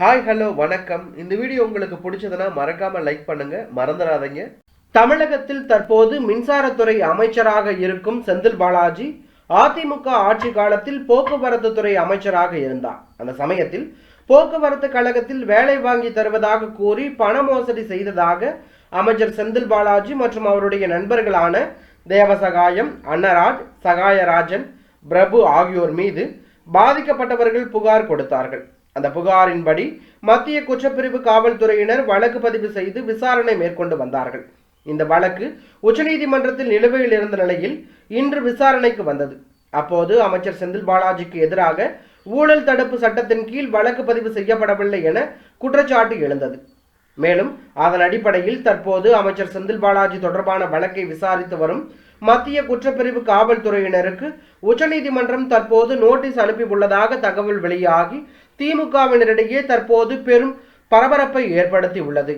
Hi hello வணக்கம். இந்த video உங்களுக்கு பிடிச்சதுன்னா மறக்காம லைக் பண்ணுங்க மறந்துடாதீங்க. தமிழகத்தில் தற்போது மின்சாரத்துறை அமைச்சராக இருக்கும் செந்தில் பாலாஜி அதிமுக ஆட்சி காலத்தில் போக்குவரத்து துறை அமைச்சராக இருந்தார். அந்த சமயத்தில் போக்குவரத்து கழகத்தில் வேலை வாங்கி தருவதாக கூறி பண மோசடி செய்ததாக அமைச்சர் செந்தில் பாலாஜி மற்றும் அவருடைய நண்பர்களான தேவசகாயம் அன்னராஜ் சகாயராஜன் பிரபு ஆகியோர் மீது பாதிக்கப்பட்டவர்கள் புகார் கொடுத்தார்கள். அந்த புகாரின்படி மத்திய குற்றப்பிரிவு காவல்துறையினர் வழக்கு பதிவு செய்து விசாரணை மேற்கொண்டு வந்தார்கள். இந்த வழக்கு உச்சநீதிமன்றத்தில் நிலுவையில் இருந்த நிலையில் இன்று விசாரணைக்கு வந்தது. அப்போது அமைச்சர் செந்தில் பாலாஜிக்கு எதிராக ஊழல் தடுப்பு சட்டத்தின் கீழ் வழக்கு பதிவு செய்யப்படவில்லை என குற்றச்சாட்டு எழுந்தது. மேலும் அதன் அடிப்படையில் தற்போது அமைச்சர் செந்தில் பாலாஜி தொடர்பான வழக்கை விசாரித்து வரும் மத்திய குற்றப்பிரிவு காவல்துறையினருக்கு உச்சநீதிமன்றம் தற்போது நோட்டீஸ் அனுப்பியுள்ளதாக தகவல் வெளியாகி திமுகவினரிடையே தற்போது பெரும் பரபரப்பை ஏற்படுத்தி உள்ளது